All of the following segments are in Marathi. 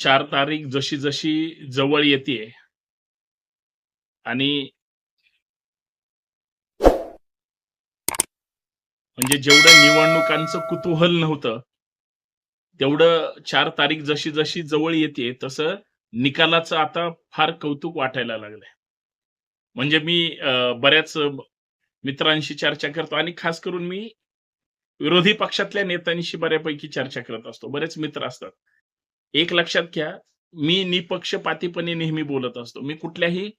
चार तारीख जशी जशी जवळ येतेय. आणि म्हणजे जेवढं निवडणुकांचं कुतूहल नव्हतं तेवढं चार तारीख जशी जशी जवळ येते तसं निकालाचं आता फार कौतुक वाटायला लागलंय. म्हणजे मी बऱ्याच मित्रांशी चर्चा करतो आणि खास करून मी विरोधी पक्षातल्या नेत्यांशी बऱ्यापैकी चर्चा करत असतो. बरेच मित्र असतात. एक लक्षात घ्या मी निपक्षपातीपणे नेहमी बोलत असतो. मी कुठल्याही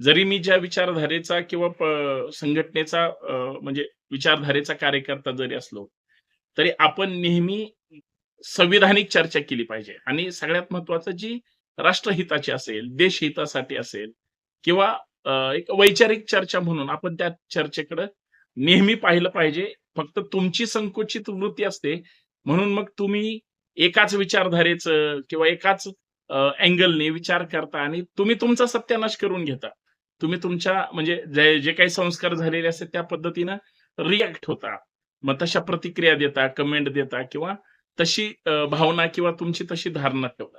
जरी मी ज्या विचारधारेचा किंवा संघटनेचा म्हणजे विचारधारेचा कार्यकर्ता जरी असलो तरी आपण नेहमी संविधानिक चर्चा केली पाहिजे. आणि सगळ्यात महत्वाचं जी राष्ट्रहिताची असेल देशहितासाठी असेल किंवा एक वैचारिक चर्चा म्हणून आपण त्या चर्चेकडे नेहमी पाहिलं पाहिजे. फक्त तुमची संकुचित वृत्ती असते म्हणून मग तुम्ही एकाच विचारधारेचं किंवा एकाच अँगलने विचार करता आणि तुम्ही तुमचा सत्यानाश करून घेता. तुम्ही तुमच्या म्हणजे जे जे काही संस्कार झालेले असतात त्या पद्धतीनं रिॲक्ट होता. मग तशा प्रतिक्रिया देता कमेंट देता किंवा तशी भावना किंवा तुमची तशी धारणा ठेवता.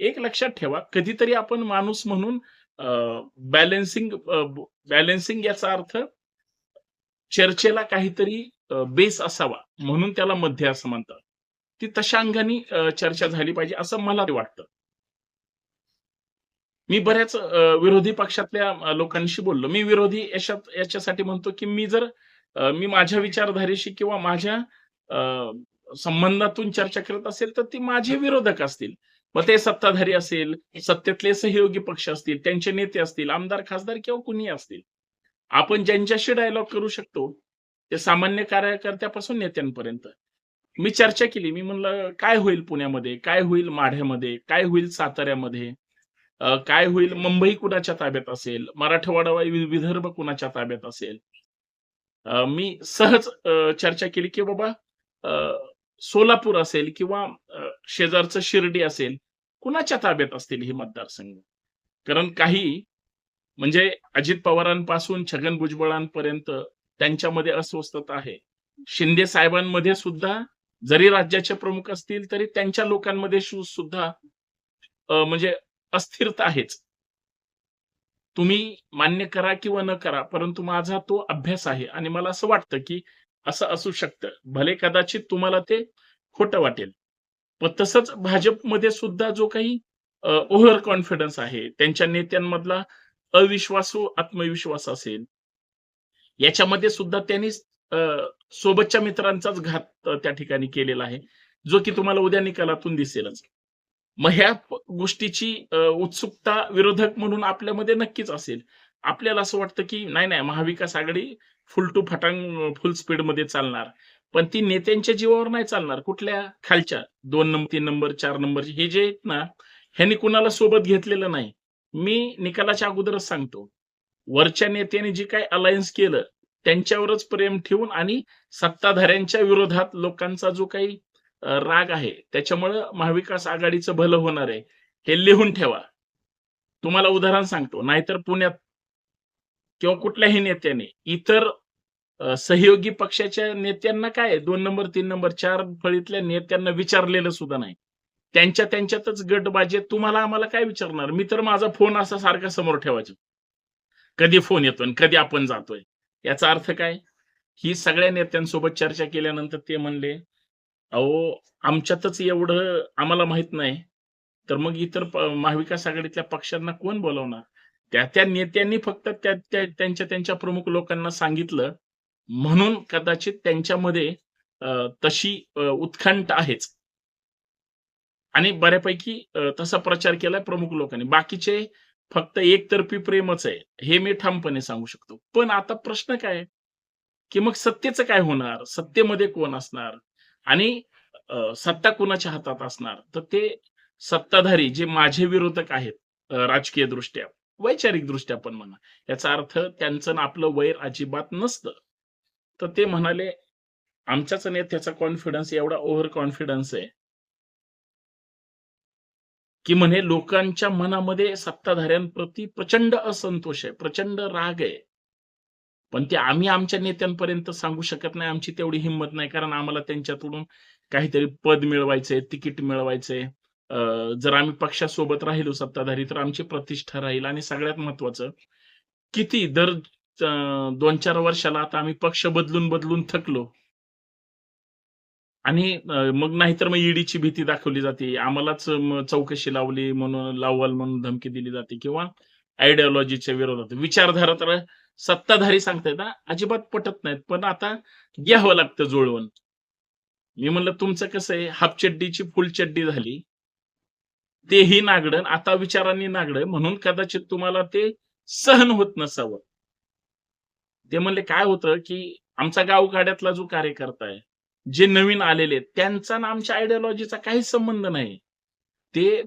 एक लक्षात ठेवा कधीतरी आपण माणूस म्हणून बॅलेन्सिंग बॅलेन्सिंग याचा अर्थ चर्चेला काहीतरी बेस असावा म्हणून त्याला मध्य असं म्हणतात. ती तशा अंगाने चर्चा झाली पाहिजे असं मला वाटतं. मी बऱ्याच विरोधी पक्षातल्या लोकांशी बोललो. मी विरोधी याच्यात याच्यासाठी म्हणतो की मी जर मी माझ्या विचारधारेशी किंवा माझ्या संबंधातून चर्चा करत असेल तर ती माझे विरोधक असतील. मग ते सत्ताधारी असेल सत्तेतले सहयोगी पक्ष असतील त्यांचे नेते असतील आमदार खासदार किंवा कुणी असतील. आपण ज्यांच्याशी डायलॉग करू शकतो ते सामान्य कार्यकर्त्यापासून नेत्यांपर्यंत. मी चर्चा केली. मी म्हणलं काय होईल पुण्यामध्ये? काय होईल माढ्यामध्ये? काय होईल साताऱ्यामध्ये? काय होईल मुंबई कुणाच्या ताब्यात असेल? मराठवाडा विदर्भ कुणाच्या ताब्यात असेल? मी सहज चर्चा केली की बाबा सोलापूर असेल किंवा शेजारचं शिर्डी असेल कुणाच्या ताब्यात असतील हे मतदारसंघ? कारण काही म्हणजे अजित पवारांपासून छगन भुजबळांपर्यंत त्यांच्यामध्ये अस्वस्थता आहे. शिंदे साहेबांमध्ये सुद्धा जरी राज्याचे प्रमुख असतील तरी त्यांच्या लोकांमध्ये शूज सुद्धा म्हणजे अस्थिरता आहेच. तुम्ही मान्य करा किंवा न करा परंतु माझा तो अभ्यास आहे. आणि मला असं वाटतं की असं असू शकतं. भले कदाचित तुम्हाला ते खोटं वाटेल. पण तसंच भाजपमध्ये सुद्धा जो काही ओव्हर कॉन्फिडन्स आहे त्यांच्या नेत्यांमधला अविश्वासू आत्मविश्वास असेल याच्यामध्ये सुद्धा त्यांनी सोबतच्या मित्रांचाच घात त्या ठिकाणी केलेला आहे. जो की तुम्हाला उद्या निकालातून दिसेलच. मग ह्या गोष्टीची उत्सुकता विरोधक म्हणून आपल्यामध्ये नक्कीच असेल. आपल्याला असं वाटतं की नाही नाही महाविकास आघाडी फुल टू फटांग फुल स्पीडमध्ये चालणार. पण ती नेत्यांच्या जीवावर नाही चालणार. कुठल्या? खालच्या. दोन नंबर तीन नंबर चार नंबर हे जे आहेत ना ह्यांनी कुणाला सोबत घेतलेलं नाही. मी निकालाच्या अगोदरच सांगतो. वरच्या नेत्यांनी जे काही अलायन्स केलं त्यांच्यावरच प्रेम ठेवून आणि सत्ताधाऱ्यांच्या विरोधात लोकांचा जो काही राग आहे त्याच्यामुळं महाविकास आघाडीचं भलं होणार आहे. हे लिहून ठेवा. तुम्हाला उदाहरण सांगतो. नाहीतर पुण्यात किंवा कुठल्याही नेत्याने इतर सहयोगी पक्षाच्या नेत्यांना काय दोन नंबर तीन नंबर चार फळीतल्या नेत्यांना विचारलेलं सुद्धा नाही. त्यांच्या त्यांच्यातच गटबाजी तुम्हाला आम्हाला काय विचारणार? मी तर माझा फोन असा सारखा समोर ठेवायचो. कधी फोन येतोय आणि कधी आपण जातोय. याचा अर्थ काय? ही सगळ्या नेत्यांसोबत चर्चा केल्यानंतर ते म्हणले अहो आमच्यातच एवढं आम्हाला माहीत नाही. तर मग इतर महाविकास आघाडीतल्या पक्षांना कोण बोलवणार? त्या त्या नेत्यांनी फक्त त्या त्या- त्यांच्या त्यांच्या प्रमुख लोकांना सांगितलं. म्हणून कदाचित त्यांच्यामध्ये तशी अ, आहेच. आणि बऱ्यापैकी तसा प्रचार केलाय प्रमुख लोकांनी. बाकीचे फक्त एकतर्फी प्रेमच आहे हे मी ठामपणे सांगू शकतो. पण आता प्रश्न काय की मग सत्तेचं काय होणार? सत्तेमध्ये कोण असणार? आणि सत्ता कोणाच्या हातात असणार? तर ते सत्ताधारी जे माझे विरोधक आहेत राजकीय दृष्ट्या वैचारिक दृष्ट्या पण म्हणा याचा अर्थ त्यांचं आपलं वैर अजिबात नसतं. तर ते म्हणाले आमच्याच नेत्याचा कॉन्फिडन्स एवढा ओव्हर कॉन्फिडन्स आहे की म्हणे लोकांच्या मनामध्ये सत्ताधाऱ्यांप्रती प्रचंड असंतोष आहे प्रचंड राग आहे. पण ते आम्ही आमच्या नेत्यांपर्यंत सांगू शकत नाही आमची तेवढी हिंमत नाही कारण आम्हाला त्यांच्याकडून काहीतरी पद मिळवायचंय तिकीट मिळवायचंय. जर आम्ही पक्षासोबत राहिलो सत्ताधारी तर आमची प्रतिष्ठा राहील. आणि सगळ्यात महत्वाचं किती दर दोन चार वर्षाला आता आम्ही पक्ष बदलून, बदलून थकलो. आणि मग नाहीतर मग ईडीची भीती दाखवली जाते. आम्हालाच चौकशी लावली म्हणून लावाल म्हणून धमकी दिली जाते किंवा आयडिओलॉजीच्या विरोधात. विचारधारा तर सत्ताधारी सांगतायत ना अजिबात पटत नाहीत. पण आता घ्यावं लागतं जुळवून. मी म्हणलं तुमचं कसं आहे हाफ चड्डीची फुल चड्डी झाली. तेही नागडं आता विचारांनी नागडं म्हणून कदाचित तुम्हाला ते सहन होत नसावं. ते म्हणले काय होतं, की आमचा गावगाड्यातला जो कार्यकर्ता आहे, जे नवीन आलेले आहेत, त्यांचा आणि आमच्या आयडिओलॉजीचा काही संबंध नाही. ते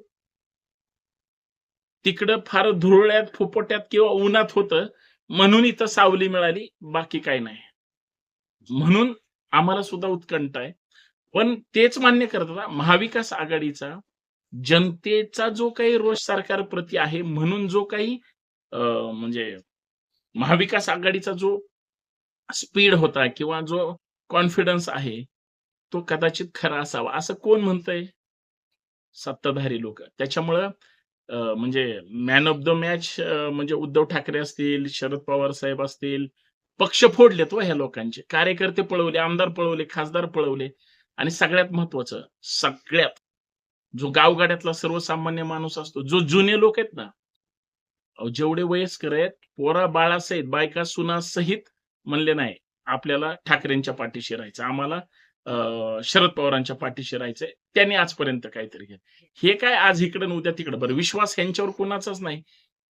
तिकडं फार धुरळ्यात, फुफुट्यात किंवा उन्हात होतं, म्हणून इथं सावली मिळाली, बाकी काही नाही. म्हणून आम्हाला सुद्धा उत्कंठ आहे. पण तेच मान्य करतात महाविकास आघाडीचा जनतेचा जो काही रोष सरकारप्रती आहे, म्हणून जो काही म्हणजे महाविकास आघाडीचा जो स्पीड होता किंवा जो कॉन्फिडन्स आहे, तो कदाचित खरा असावा. असं कोण म्हणतंय? सत्ताधारी लोक त्याच्यामुळं म्हणजे मॅन ऑफ द मॅच म्हणजे उद्धव ठाकरे असतील, शरद पवार साहेब असतील, पक्ष फोडलेत व ह्या लोकांचे. कार्यकर्ते पळवले, आमदार पळवले, खासदार पळवले आणि सगळ्यात महत्वाचं, सगळ्यात जो गावगाड्यातला सर्वसामान्य माणूस असतो, जो जुने लोक आहेत ना, जेवढे वयस्कर आहेत, पोरा-बाळासहित, बायका सुना सहित म्हणले नाही, आपल्याला ठाकरेंच्या पाठीशी राहायचं. आम्हाला शरद पवारांच्या पाठीशी राहायचंय. त्यांनी आजपर्यंत काहीतरी केलं. हे काय आज इकडं नव्हत्या उद्या तिकडं. बरं विश्वास यांच्यावर कुणाचाच नाही.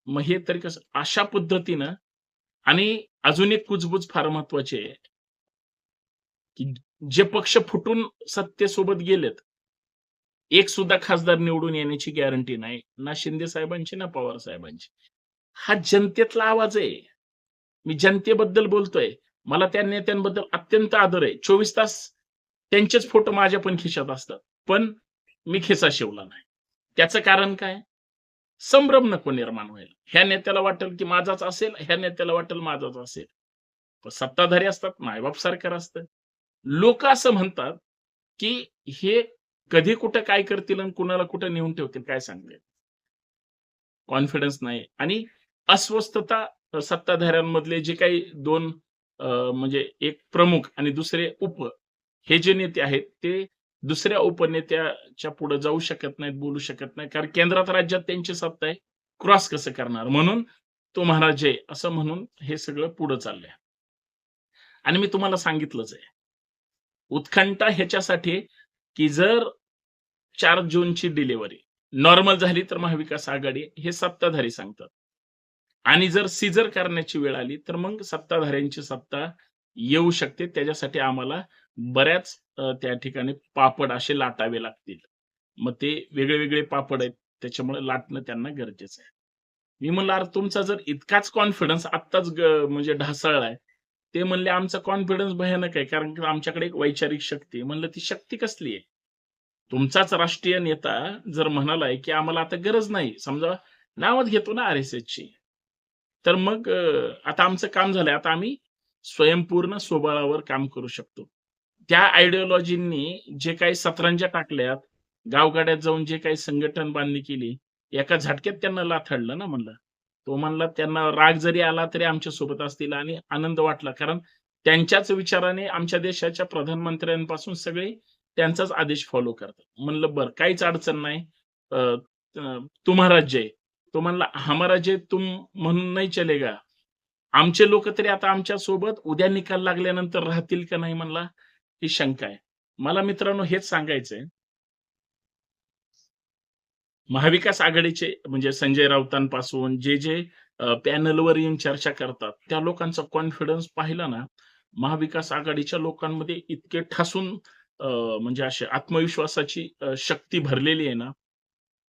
मग हे तरी कसं? अशा पद्धतीनं आणि अजून एक कुजबूज फार महत्वाची आहे. की जे पक्ष फुटून सत्तेसोबत गेलेत, एक सुद्धा खासदार निवडून येण्याची गॅरंटी नाही. ना शिंदे साहेबांची, ना पवार साहेबांची. हा जनतेतला आवाज आहे. मी जनतेबद्दल बोलतोय. मला त्या नेत्यांबद्दल अत्यंत आदर आहे. 24 तास त्यांचेच फोटो माझ्या पण खिशात असतात. पण मी खिसा शिवला नाही. त्याचं कारण काय? संभ्रम नको निर्माण व्हायला. ह्या नेत्याला वाटेल की माझाच असेल, ह्या नेत्याला वाटेल माझाच असेल. सत्ताधारी असतात, मायबाप सरकार असतं. लोक असं म्हणतात, की हे कधी कुठं काय करतील आणि कुणाला कुठं नेऊन ठेवतील काय सांगले कॉन्फिडन्स नाही आणि अस्वस्थता सत्ताधाऱ्यांमधले जे काही दोन म्हणजे एक प्रमुख आणि दुसरे उप हे जे नेते आहेत, ते दुसऱ्या उपनेत्याच्या पुढे जाऊ शकत नाहीत, बोलू शकत नाही. कारण केंद्रात, राज्यात त्यांची सत्ता आहे. क्रॉस कसं करणार? म्हणून तो महाराज आहे असं म्हणून हे सगळं पुढे चाललंय. आणि मी तुम्हाला सांगितलंच आहे. उत्खंठा ह्याच्यासाठी की जर चार जूनची डिलिव्हरी नॉर्मल झाली तर महाविकास आघाडी हे सत्ताधारी सांगतात. आणि जर सीझर करण्याची वेळ आली, तर मग सत्ताधाऱ्यांची सत्ता येऊ शकते. त्याच्यासाठी आम्हाला बऱ्याच त्या ठिकाणी पापड असे लाटावे लागतील. मग ते वेगळे-वेगळे पापड आहेत. त्याच्यामुळे लाटणं त्यांना गरजेचं आहे. मी म्हणलं, "अरे तुमचा जर इतकाच कॉन्फिडन्स आत्ताच म्हणजे ढासळलाय." ते म्हणले, "आमचा कॉन्फिडन्स भयानक आहे. कारण की आमच्याकडे एक वैचारिक शक्ती म्हणलं, "ती शक्ती कसली आहे?" तुमचाच राष्ट्रीय नेता जर म्हणालाय, की आम्हाला आता गरज नाही. समजा नावच घेतो ना आर-एस-एसची. तर मग आता आमचं काम झालंय. आता आम्ही स्वयंपूर्ण स्वबळावर काम करू शकतो. त्या आयडिओलॉजींनी जे काही सतरंज्या टाकल्यात, गावगाड्यात जाऊन जे काही संघटन बांधणी केली, एका झटक्यात त्यांना लाथाडलं ना म्हणलं. तो म्हणला, "त्यांना राग जरी आला तरी आमच्यासोबत असतील" आणि आनंद वाटला. कारण त्यांच्याच विचाराने आमच्या देशाच्या प्रधानमंत्र्यांपासून सगळे त्यांचाच आदेश फॉलो करतात. म्हणलं, बर काहीच अडचण नाही. अ, जय." तो म्हणला, "हमारा जय तुम म्हणून नाही चलेगा." आमचे लोक तरी आता आमच्यासोबत उद्या निकाल लागल्यानंतर राहतील का नाही म्हणला, ही शंका आहे. मला मित्रांनो हेच सांगायचंय महाविकास आघाडीचे म्हणजे संजय राऊतांपासून जे, जे पॅनलवर येऊन चर्चा करतात, त्या लोकांचा कॉन्फिडन्स पाहिला ना, महाविकास आघाडीच्या लोकांमध्ये इतके ठासून म्हणजे अशी आत्मविश्वासाची शक्ती भरलेली आहे ना,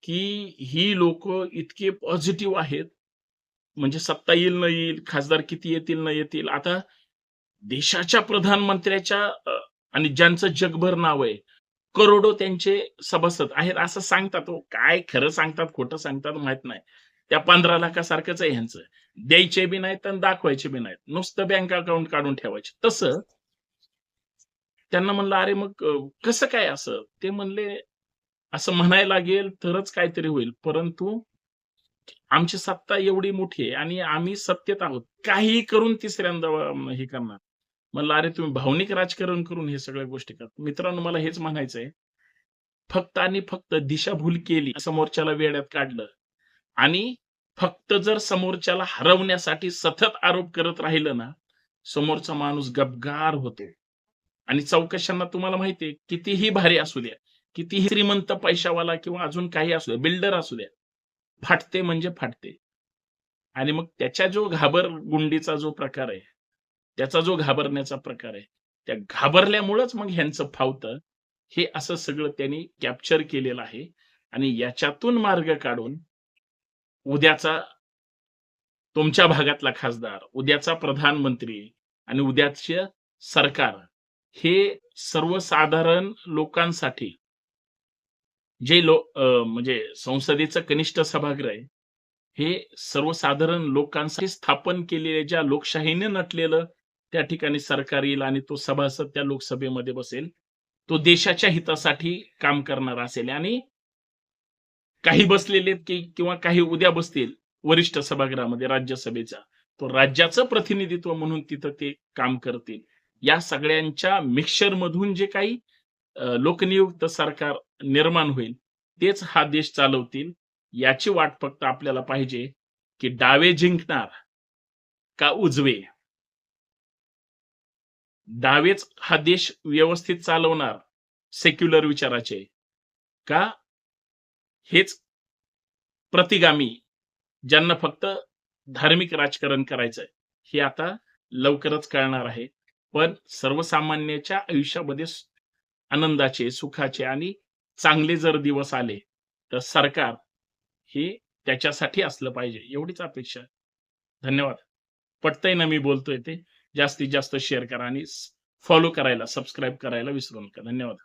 की ही लोक इतके पॉझिटिव्ह आहेत. म्हणजे सत्ता येईल न येईल, खासदार किती येतील न येतील. आता देशाच्या प्रधानमंत्र्याच्या आणि ज्यांचं जगभर नाव आहे, करोडो त्यांचे सभासद आहेत असं सांगतात हो. काय खरं सांगतात, खोटं सांगतात माहीत नाही. त्या 15 लाखासारखंच आहे ह्यांचं. द्यायचे बी नाहीत आणि दाखवायचे बी नाहीत. नुसतं बँक अकाउंट काढून ठेवायचे. तसं त्यांना म्हणलं, "अरे मग कसं काय असं?" ते म्हणले, असं म्हणायला लागेल तरच काहीतरी होईल. परंतु आमची सत्ता एवढी मोठी आहे आणि आम्ही सत्तेत आहोत. काहीही करून तिसऱ्यांदा हे करणार. म्हणलं, "अरे तुम्ही भावनिक राजकारण करून हे सगळ्या गोष्टी करता." मित्रांनो मला हेच म्हणायचंय. फक्त आणि फक्त दिशाभूल केली, समोरच्याला वेड्यात काढलं आणि फक्त जर समोरच्याला हरवण्यासाठी सतत आरोप करत राहिलं ना, समोरचा माणूस गबगार होतो. आणि चौकशांना तुम्हाला माहितीये कितीही भारी असू द्या, कितीही श्रीमंत पैशावाला किंवा अजून काही असू द्या, बिल्डर असू द्या, फाटते म्हणजे फाटते. आणि मग त्याच्या जो घाबर गुंडीचा जो प्रकार आहे, त्याचा जो घाबरण्याचा प्रकार आहे, त्या घाबरल्यामुळंच मग ह्यांचं फावतं. हे असं सगळं त्यांनी कॅप्चर केलेलं आहे आणि याच्यातून मार्ग काढून उद्याचा तुमच्या भागातला खासदार, उद्याचा प्रधानमंत्री आणि उद्याचे सरकार हे सर्वसाधारण लोकांसाठी जे लो म्हणजे संसदेचं कनिष्ठ सभागृह आहे, हे सर्वसाधारण लोकांसाठी स्थापन केलेल्या ज्या लोकशाहीने नटलेलं त्या ठिकाणी सरकार येईल आणि तो सभासद त्या लोकसभेमध्ये बसेल. तो देशाच्या हितासाठी काम करणारा असेल आणि काही बसलेले की किंवा काही उद्या बसतील वरिष्ठ सभागृहामध्ये राज्यसभेचा तो राज्याचं प्रतिनिधित्व म्हणून तिथं ते काम करतील. या सगळ्यांच्या मिक्सर मधून जे काही लोकनियुक्त सरकार निर्माण होईल, तेच हा देश चालवतील. याची वाट फक्त आपल्याला पाहिजे, की डावे जिंकणार का उजवे? डावेच हा देश व्यवस्थित चालवणार सेक्युलर विचाराचे का हेच प्रतिगामी ज्यांना फक्त धार्मिक राजकारण करायचंय हे आता लवकरच कळणार आहे. पण सर्वसामान्याच्या आयुष्यामध्ये आनंदाचे, सुखाचे आणि चांगले जर दिवस आले, तर सरकार हे त्याच्यासाठी असलं पाहिजे एवढीच अपेक्षा. धन्यवाद. पटतंय ना मी बोलतोय ते? जास्तीत जास्त शेअर करा आणि फॉलो करायला, सबस्क्राईब करायला विसरू नका. धन्यवाद.